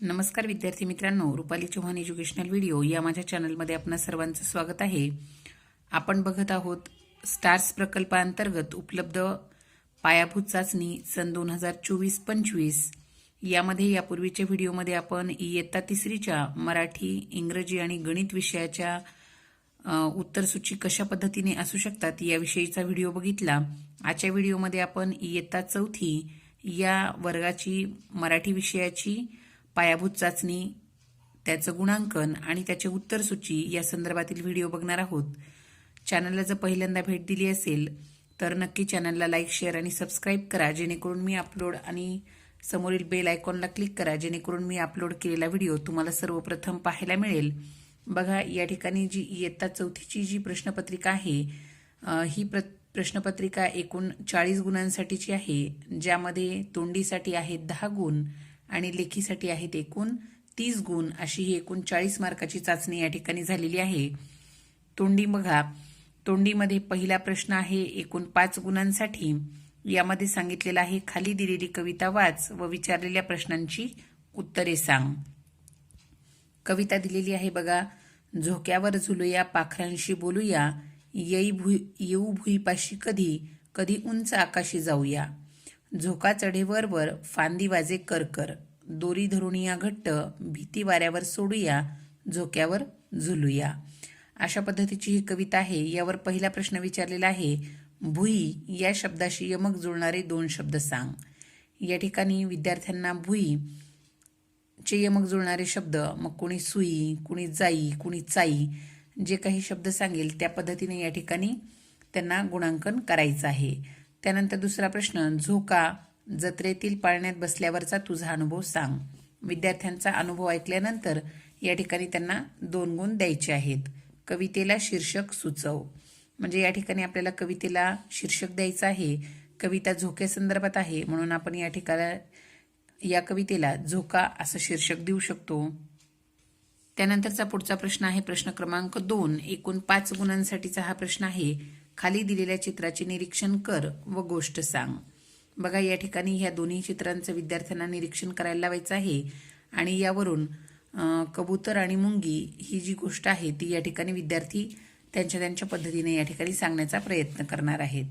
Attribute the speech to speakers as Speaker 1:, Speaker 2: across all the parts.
Speaker 1: नमस्कार विद्यार्थी मित्रांनो रुपाली चव्हाण एज्युकेशनल व्हिडिओ या माझ्या चॅनलमध्ये आपणा सर्वांचं स्वागत आहे. आपण बघत आहोत स्टार्स प्रकल्पाअंतर्गत उपलब्ध पायाभूत चाचणी सन दोन हजार चोवीस पंचवीस. यामध्ये यापूर्वीच्या व्हिडिओमध्ये आपण इयत्ता तिसरीच्या मराठी इंग्रजी आणि गणित विषयाच्या उत्तरसूची कशा पद्धतीने असू शकतात याविषयीचा व्हिडिओ बघितला. आजच्या व्हिडिओमध्ये आपण इयत्ता चौथी या वर्गाची मराठी विषयाची पायाभूत चाचणी त्याचं गुणांकन आणि त्याचे उत्तरसूची या संदर्भातील व्हिडिओ बघणार आहोत. चॅनलला जर पहिल्यांदा भेट दिली असेल तर नक्की चॅनलला लाईक शेअर आणि सबस्क्राईब करा. जेणेकरून मी अपलोड आणि समोरील बेल आयकॉनला क्लिक करा. जेणेकरून मी अपलोड केलेला व्हिडिओ तुम्हाला सर्वप्रथम पाहायला मिळेल. बघा या ठिकाणी जी इयत्ता चौथीची जी प्रश्नपत्रिका आहे ही प्र प्रश्नपत्रिका एकूण चाळीस गुणांसाठीची आहे ज्यामध्ये तोंडीसाठी आहेत दहा गुण आणि लेखीसाठी आहेत एकूण तीस गुण अशी ही एकूण चाळीस मार्काची चाचणी या ठिकाणी झालेली आहे. तोंडी बघा. तोंडीमध्ये पहिला प्रश्न आहे एकूण पाच गुणांसाठी. यामध्ये सांगितलेलं आहे खाली दिलेली कविता वाच व विचारलेल्या प्रश्नांची उत्तरे सांग. कविता दिलेली आहे बघा. झोक्यावर झुलूया पाखरांशी बोलूया. येई भुई येऊ भुईपाशी कधी कधी उंच आकाशी जाऊया. झोका चढेवरवर फांदी वाजे करकर. दोरी धरुणिया घट्ट भीती वाऱ्यावर सोडूया झोक्यावर झुलूया. अशा पद्धतीची ही कविता आहे. यावर पहिला प्रश्न विचारलेला आहे भुई या शब्दाशी यमक जुळणारे दोन शब्द सांग. या ठिकाणी विद्यार्थ्यांना भुई चे यमक जुळणारे शब्द मग कोणी सुई कुणी जाई कुणी चाई जे काही शब्द सांगेल त्या पद्धतीने या ठिकाणी त्यांना गुणांकन करायचं आहे. त्यानंतर दुसरा प्रश्न झोका जत्रेतील पाळण्यात बसल्यावरचा तुझा अनुभव सांग. विद्यार्थ्यांचा अनुभव ऐकल्यानंतर या ठिकाणी त्यांना दोन गुण द्यायचे आहेत. कवितेला शीर्षक सुचव. म्हणजे या ठिकाणी आपल्याला कवितेला शीर्षक द्यायचं आहे. कविता झोक्यासंदर्भात आहे. म्हणून आपण या ठिकाणी या कवितेला झोका असं शीर्षक देऊ शकतो. त्यानंतरचा पुढचा प्रश्न आहे प्रश्न क्रमांक दोन. एकूण पाच गुणांसाठीचा हा प्रश्न आहे. खाली दिलेल्या चित्राचे निरीक्षण कर व गोष्ट सांग. बघा या ठिकाणी ह्या दोन्ही चित्रांचं विद्यार्थ्यांना निरीक्षण करायला लावायचं आहे. आणि यावरून कबूतर आणि मुंगी ही जी गोष्ट आहे ती या ठिकाणी विद्यार्थी त्यांच्या त्यांच्या पद्धतीने या ठिकाणी सांगण्याचा प्रयत्न करणार आहेत.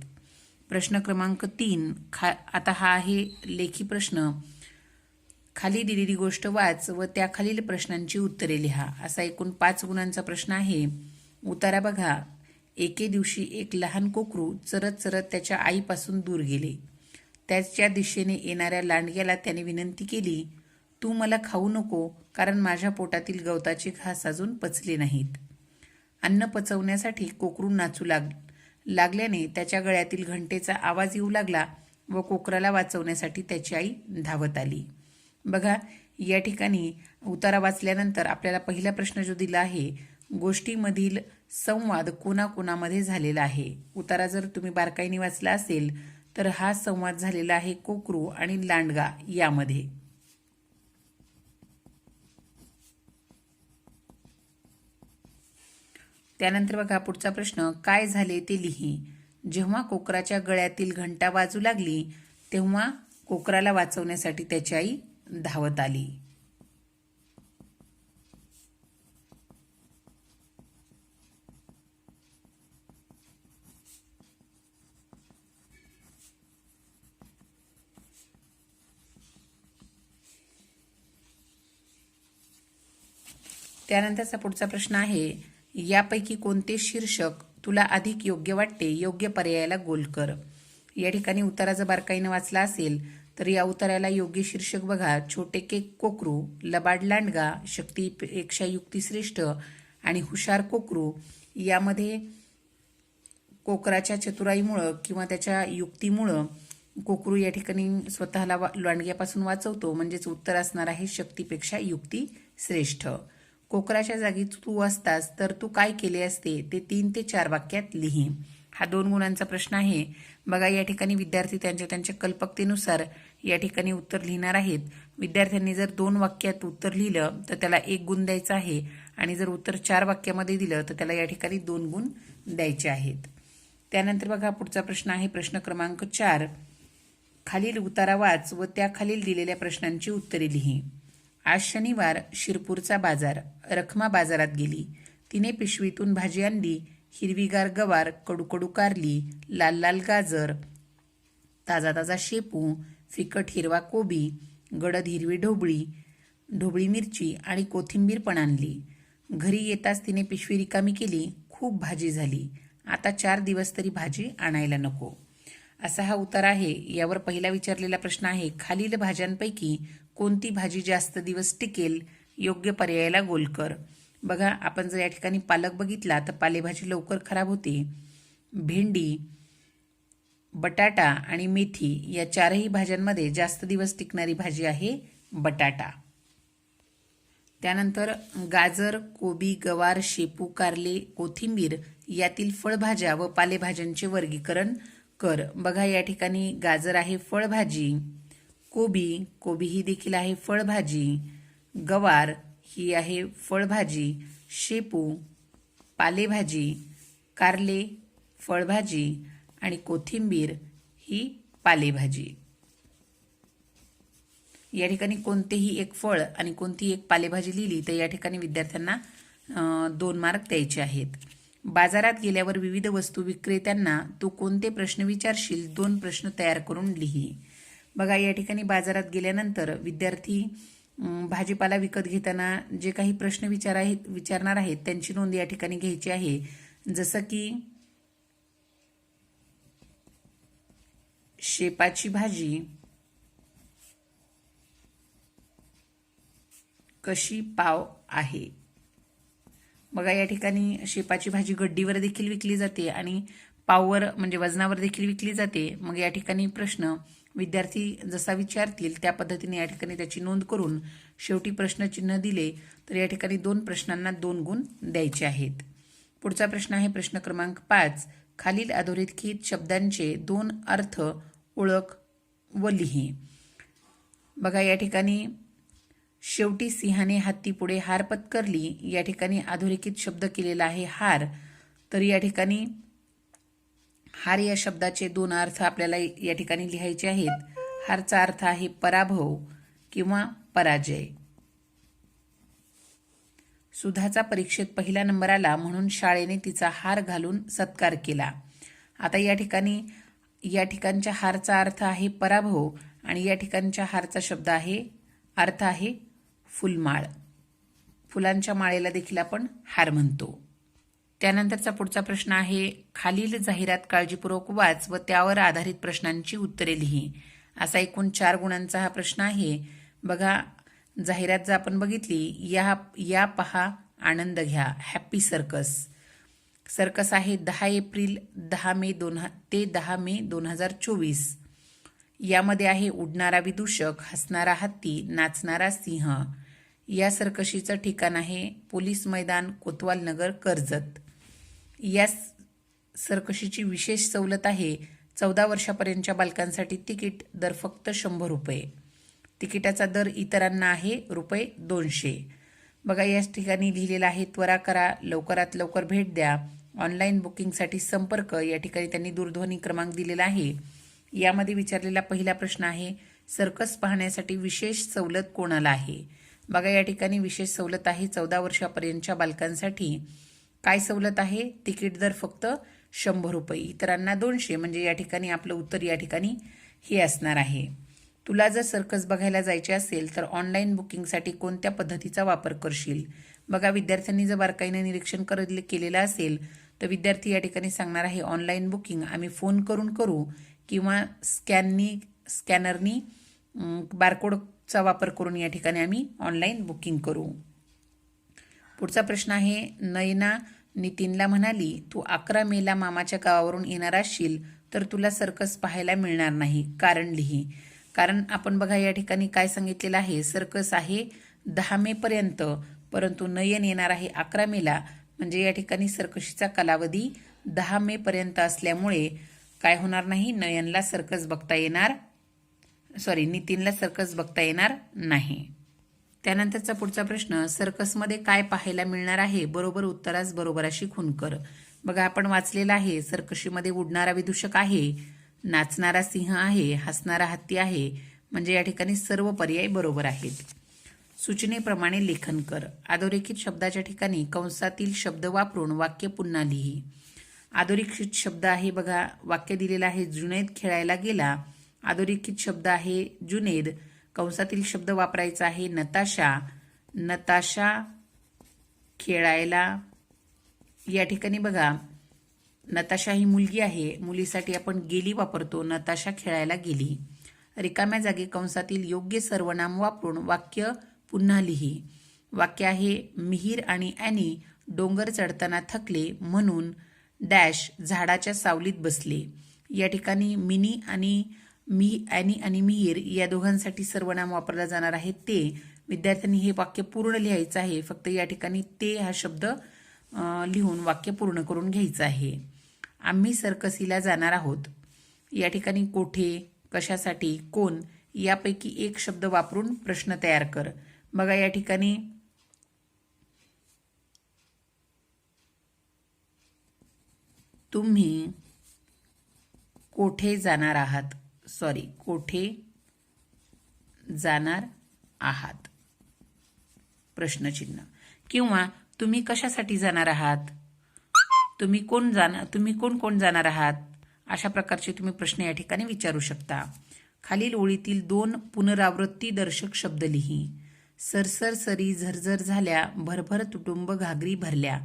Speaker 1: प्रश्न क्रमांक तीन खा आता हा आहे लेखी प्रश्न. खाली दिलेली गोष्ट वाच व त्याखालील प्रश्नांची उत्तरे लिहा. असा एकूण पाच गुणांचा प्रश्न आहे. उतारा बघा. एके दिवशी एक लहान कोकरू चरत चरत त्याच्या आईपासून दूर गेले. त्याच्या दिशेने येणाऱ्या लांडग्याला त्याने विनंती केली तू मला खाऊ नको कारण माझ्या पोटातील गवताचे घास अजून पचले नाहीत. अन्न पचवण्यासाठी कोकरू नाचू लाग लागल्याने त्याच्या गळ्यातील घंटेचा आवाज येऊ लागला व कोकराला वाचवण्यासाठी त्याची आई धावत आली. बघा या ठिकाणी उतारा वाचल्यानंतर आपल्याला पहिला प्रश्न जो दिला आहे गोष्टीमधील संवाद कोणाकोणामध्ये झालेला आहे? उतारा जर तुम्ही बारकाईने वाचला असेल तर हा संवाद झालेला आहे कोकरू आणि लांडगा यामध्ये. त्यानंतर बघा पुढचा प्रश्न काय झाले ते लिही. जेव्हा कोकराच्या गळ्यातील घंटा वाजू लागली तेव्हा कोकराला वाचवण्यासाठी त्याची आई धावत आली. त्यानंतरचा पुढचा प्रश्न आहे यापैकी कोणते शीर्षक तुला अधिक योग्य वाटते? योग्य पर्यायाला गोल कर. या ठिकाणी उतारा जर बारकाईनं वाचला असेल तर या उताराला योग्य शीर्षक बघा. छोटे केक कोकरू लबाड लांडगा शक्तीपेक्षा युक्तिश्रेष्ठ आणि हुशार कोकरू. यामध्ये कोकराच्या चतुराईमुळं किंवा त्याच्या युक्तीमुळं कोकरू या ठिकाणी स्वतःला वा लांडग्यापासून वाचवतो. म्हणजेच उत्तर असणार आहे शक्तीपेक्षा युक्ती श्रेष्ठ. कोकराच्या जागी तू असतास तर तू काय केले असते? ते तीन ते चार वाक्यात लिही. हा दोन गुणांचा प्रश्न आहे. बघा या ठिकाणी विद्यार्थी त्यांच्या त्यांच्या कल्पकतेनुसार या ठिकाणी उत्तर लिहिणार आहेत. विद्यार्थ्यांनी जर दोन वाक्यात उत्तर लिहिलं तर त्याला एक गुण द्यायचा आहे. आणि जर उत्तर चार वाक्यामध्ये दिलं तर त्याला या ठिकाणी दोन गुण द्यायचे आहेत. त्यानंतर बघा पुढचा प्रश्न आहे प्रश्न क्रमांक चार. खालील उतारा वाच व त्याखालील दिलेल्या प्रश्नांची उत्तरे लिही. आज शनिवार शिरपूरचा बाजार रखमा बाजारात गेली. तिने पिशवीतून भाजी आणली हिरवीगार गवार कडूकडू कारली लाल लाल गाजर ताजा ताजा शेपू फिकट हिरवा कोबी गडद हिरवी ढोबळी ढोबळी मिरची आणि कोथिंबीर पण आणली. घरी येताच तिने पिशवी रिकामी केली खूप भाजी झाली. आता चार दिवस तरी भाजी आणायला नको. असा हा उतार आहे. यावर पहिला विचारलेला प्रश्न आहे खालील भाज्यांपैकी कोणती भाजी जास्त दिवस टिकेल? योग्य पर्यायाला गोलकर. बघा आपण जर या ठिकाणी पालक बघितला तर पालेभाजी लवकर खराब होते. भेंडी बटाटा आणि मेथी या चारही भाज्यांमध्ये जास्त दिवस टिकणारी भाजी आहे बटाटा. त्यानंतर गाजर कोबी गवार शेपू कारले कोथिंबीर यातील फळभाज्या व पालेभाज्यांचे वर्गीकरण कर. बघा या ठिकाणी गाजर आहे फळभाजी. कोबी कोबी ही देखील आहे फळभाजी. गवार ही आहे फळभाजी. शेपू पालेभाजी. कारले फळभाजी. आणि कोथिंबीर ही पालेभाजी. या ठिकाणी कोणतेही एक फळ आणि कोणतीही एक पालेभाजी लिहिली तर या ठिकाणी विद्यार्थ्यांना दोन मार्क द्यायचे आहेत. बाजारात गेल्यावर विविध वस्तू विक्रेत्यांना तू कोणते प्रश्न विचारशील दोन प्रश्न तयार करून लिही. बघा या ठिकाणी बाजारात गेल्यानंतर विद्यार्थी भाजीपाला विकत घेताना जे काही प्रश्न विचार आहेत विचारणार आहेत त्यांची नोंद या ठिकाणी घ्यायची आहे. जसं की शेपाची भाजी कशी पाव आहे? बघा या ठिकाणी शेपाची भाजी गड्डीवर देखील विकली जाते आणि पावर म्हणजे वजनावर देखील विकली जाते. मग या ठिकाणी प्रश्न विद्यार्थी जसा विचारतील त्या पद्धतीने या ठिकाणी त्याची नोंद करून शेवटी प्रश्नचिन्ह दिले तर या ठिकाणी दोन प्रश्नांना दोन गुण द्यायचे आहेत. पुढचा प्रश्न आहे प्रश्न क्रमांक पाच. खालील अधोरेखित शब्दांचे दोन अर्थ ओळख व लिही. बघा या ठिकाणी शेवटी सिंहाने हत्तीपुढे हार पत्करली. या ठिकाणी अधोरेखित शब्द केलेला आहे हार. तर या ठिकाणी हार या शब्दाचे दोन अर्थ आपल्याला या ठिकाणी लिहायचे आहेत. हारचा अर्थ आहे पराभव किंवा पराजय. सुधाचा परीक्षेत पहिला नंबर आला म्हणून शाळेने तिचा हार घालून सत्कार केला. आता या ठिकाणी या ठिकाणच्या हारचा अर्थ आहे पराभव आणि या ठिकाणच्या हारचा शब्द आहे अर्थ आहे फुलमाळ. फुलांच्या माळेला देखील आपण हार म्हणतो. त्यानंतरचा पुढचा प्रश्न आहे खालील जाहिरात काळजीपूर्वक वाच व त्यावर आधारित प्रश्नांची उत्तरे लिही. असा एकूण चार गुणांचा हा प्रश्न आहे. बघा जाहिरात जर आपण बघितली या या पहा आनंद घ्या हॅप्पी सर्कस. सर्कस आहे दहा एप्रिल दहा मे दोन ते दहा मे दोन हजार चोवीस. यामध्ये आहे उडणारा विदूषक हसणारा हत्ती नाचणारा सिंह. या सर्कशीचं ठिकाण आहे पोलीस मैदान कोतवाल नगर कर्जत. या सरकशीची सर्कशीची विशेष सवलत आहे चौदा वर्षापर्यंतच्या बालकांसाठी तिकीट दर फक्त शंभर रुपये. तिकिटाचा दर इतरांना आहे रुपये दोनशे. बघा याच ठिकाणी लिहिलेलं आहे त्वरा करा लवकरात लवकर भेट द्या. ऑनलाईन बुकिंगसाठी संपर्क या ठिकाणी त्यांनी दूरध्वनी क्रमांक दिलेला आहे. यामध्ये विचारलेला पहिला प्रश्न आहे सर्कस पाहण्यासाठी विशेष सवलत कोणाला आहे? बघा या ठिकाणी विशेष सवलत आहे चौदा वर्षापर्यंतच्या बालकांसाठी. काय सवलत आहे? तिकीट दर फक्त शंभर रुपये. इतरांना दोनशे म्हणजे या ठिकाणी आपलं उत्तर या ठिकाणी हे असणार आहे. तुला जर सर्कस बघायला जायचे असेल तर ऑनलाईन बुकिंगसाठी कोणत्या पद्धतीचा वापर करशील? बघा विद्यार्थ्यांनी जर बारकाईने निरीक्षण कर केलेलं असेल तर विद्यार्थी या ठिकाणी सांगणार आहे ऑनलाईन बुकिंग आम्ही फोन करून करू किंवा स्कॅननी स्कॅनरनी बारकोड चा वापर करून या ठिकाणी आम्ही ऑनलाईन बुकिंग करू. पुढचा प्रश्न आहे नयना नितीनला म्हणाली तू अकरा मेला मामाच्या गावावरून येणार असशील तर तुला सर्कस पाहायला मिळणार नाही कारण लिही. कारण आपण बघा या ठिकाणी काय सांगितलेलं आहे सर्कस आहे दहा मेपर्यंत परंतु नयन येणार आहे अकरा मेला म्हणजे या ठिकाणी सर्कशीचा कालावधी दहा मेपर्यंत असल्यामुळे काय होणार नाही नयनला सर्कस बघता येणार सॉरी नितीनला सर्कस बघता येणार नाही. त्यानंतरचा पुढचा प्रश्न सर्कसमध्ये काय पाहायला मिळणार आहे? बरोबर उत्तरास बरोबर अशी खून कर. बघा आपण वाचलेला आहे सर्कशीमध्ये उडणारा विदूषक आहे नाचणारा सिंह आहे हसणारा हत्ती आहे म्हणजे या ठिकाणी सर्व पर्याय बरोबर आहेत. सूचनेप्रमाणे लेखन कर. अधोरेखित शब्दाच्या ठिकाणी कंसातील शब्द वापरून वाक्य पुन्हा लिही. अधोरेखित शब्द आहे बघा वाक्य दिलेलं आहे जुनेद खेळायला गेला अधोरेखित शब्द आहे जुनेद. कंसातील शब्द वापरायचा आहे नताशा. नताशा खेळायला. या ठिकाणी बघा नताशा ही मुलगी आहे. मुलीसाठी आपण गेली वापरतो नताशा खेळायला गेली. रिकाम्या जागी कंसातील योग्य सर्वनाम वापरून वाक्य पुन्हा लिही. वाक्य आहे मिहीर आणि ॲनी डोंगर चढताना थकले म्हणून डॅश झाडाच्या सावलीत बसले. या ठिकाणी मिनी आणि मी ॲनी आणि मिहीर या दोघांसाठी सर्वनाम वापरला जाणार आहे. ते विद्यार्थ्यांनी हे वाक्य पूर्ण लिहायचं आहे. फक्त या ठिकाणी ते हा शब्द लिहून वाक्य पूर्ण करून घ्यायचं आहे. आम्ही सर्कसीला जाणार आहोत. या ठिकाणी कोठे कशासाठी कोण यापैकी एक शब्द वापरून प्रश्न तयार कर. बघा या ठिकाणी. तुम्ही कोठे जाणार आहात? सॉरी कोठे जाणार आहात? प्रश्नचिन्ह. किंवा तुम्ही कशासाठी जाणार आहात? तुम्ही कोण जाणार तुम्ही कोण कोण जाणार आहात? अशा प्रकारचे तुम्ही प्रश्न या ठिकाणी विचारू शकता. खालील ओळीतील दोन पुनरावृत्ती दर्शक शब्द लिही. सरसर सरी झरझर झाल्या भरभर तुटुंब घागरी भरल्या.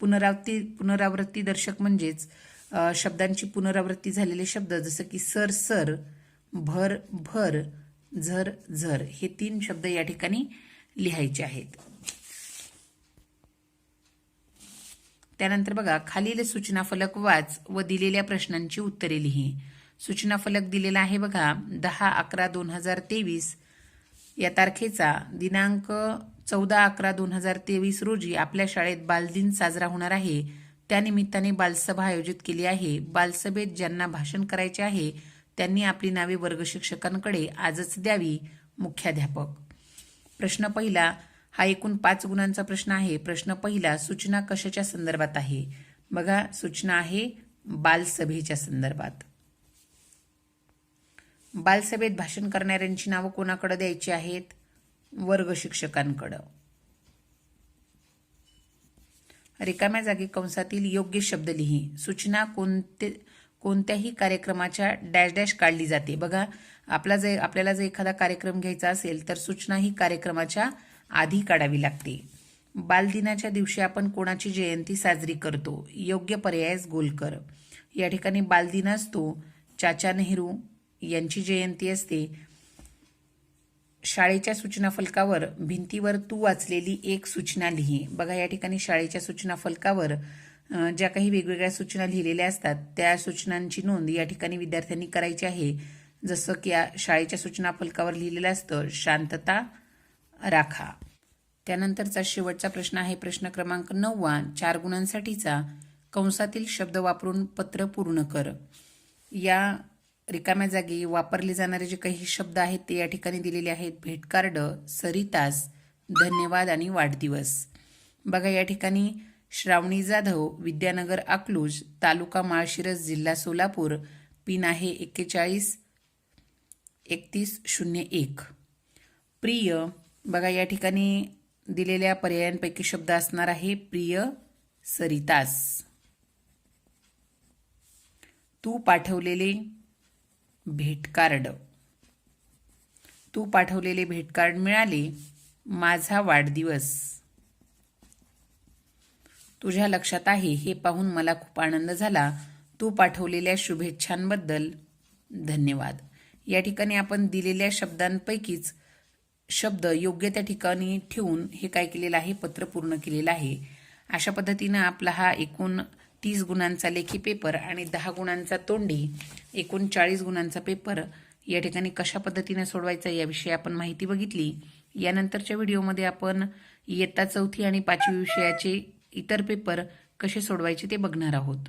Speaker 1: पुनरावृत्ती पुनरावृत्ती दर्शक म्हणजेच शब्दांची पुनरावृत्ती झालेले शब्द जसं की सर सर भर भर झर झर हे तीन शब्द या ठिकाणी लिहायचे आहेत. त्यानंतर बघा खालील सूचना फलक वाच व दिलेल्या प्रश्नांची उत्तरे लिही. सूचना फलक दिलेला आहे बघा दहा अकरा दोन हजार तेवीस. या तारखेचा दिनांक चौदा अकरा दोन हजार तेवीस रोजी आपल्या शाळेत बालदिन साजरा होणार आहे. त्यानिमित्ताने बालसभा आयोजित केली आहे. बालसभेत ज्यांना भाषण करायचे आहे त्यांनी आपली नावे वर्ग शिक्षकांकडे आजच द्यावी मुख्याध्यापक. प्रश्न पहिला हा एकूण पाच गुणांचा प्रश्न आहे. प्रश्न पहिला सूचना कशाच्या संदर्भात आहे? बघा सूचना आहे बालसभेच्या संदर्भात. बालसभेत भाषण करणाऱ्यांची नावं कोणाकडे द्यायची आहेत? वर्ग शिक्षकांकडं रिकाम्या जागी कंसातील योग्य शब्द लिही. सूचना कोणते कोणत्याही कार्यक्रमाच्या डॅश डॅश काढली जाते. बघा आपला जर आपल्याला जर एखादा कार्यक्रम घ्यायचा असेल तर सूचना ही कार्यक्रमाच्या आधी काढावी लागते. बालदिनाच्या दिवशी आपण कोणाची जयंती साजरी करतो? योग्य पर्यायच गोलकर या ठिकाणी बालदिन असतो. चाचा नेहरू यांची जयंती असते. शाळेच्या सूचना फलकावर भिंतीवर तू वाचलेली एक सूचना लिही. बघा या ठिकाणी शाळेच्या सूचना फलकावर ज्या काही वेगवेगळ्या सूचना लिहिलेल्या असतात त्या सूचनांची नोंद या ठिकाणी विद्यार्थ्यांनी करायची आहे. जसं की या शाळेच्या सूचना फलकावर लिहिलेलं असतं शांतता राखा. त्यानंतरचा शेवटचा प्रश्न आहे प्रश्न क्रमांक नववा चार गुणांसाठीचा कंसातील शब्द वापरून पत्र पूर्ण कर. या रिकाम्या जागी वापरले जाणारे जे काही शब्द आहेत ते या ठिकाणी दिलेले आहेत. भेटकार्ड सरितास धन्यवाद आणि वाढदिवस. बघा या ठिकाणी श्रावणी जाधव विद्यानगर अकलूज तालुका माळशिरस जिल्हा सोलापूर पिन आहे एक्केचाळीस एकतीस शून्य एक. प्रिय बघा या ठिकाणी दिलेल्या पर्यायांपैकी शब्द असणार आहे प्रिय सरितास. तू पाठवलेले भेटकार्ड. तू पाठवलेले भेटकार्ड मिळाले माझा वाढदिवस. तुझ्या लक्षात आहे हे पाहून मला खूप आनंद झाला. तू पाठवलेल्या शुभेच्छांबद्दल धन्यवाद. या ठिकाणी आपण दिलेल्या शब्दांपैकीच शब्द योग्य त्या ठिकाणी ठेवून हे काय केलेलं आहे पत्र पूर्ण केलेलं आहे. अशा पद्धतीनं आपला हा एकूण तीस गुणांचा लेखी पेपर आणि दहा गुणांचा तोंडी एकूण चाळीस गुणांचा पेपर या ठिकाणी कशा पद्धतीने सोडवायचा याविषयी आपण माहिती बघितली. यानंतरच्या व्हिडिओमध्ये आपण इयत्ता चौथी आणि पाचवी विषयाचे इतर पेपर कसे सोडवायचे ते बघणार आहोत.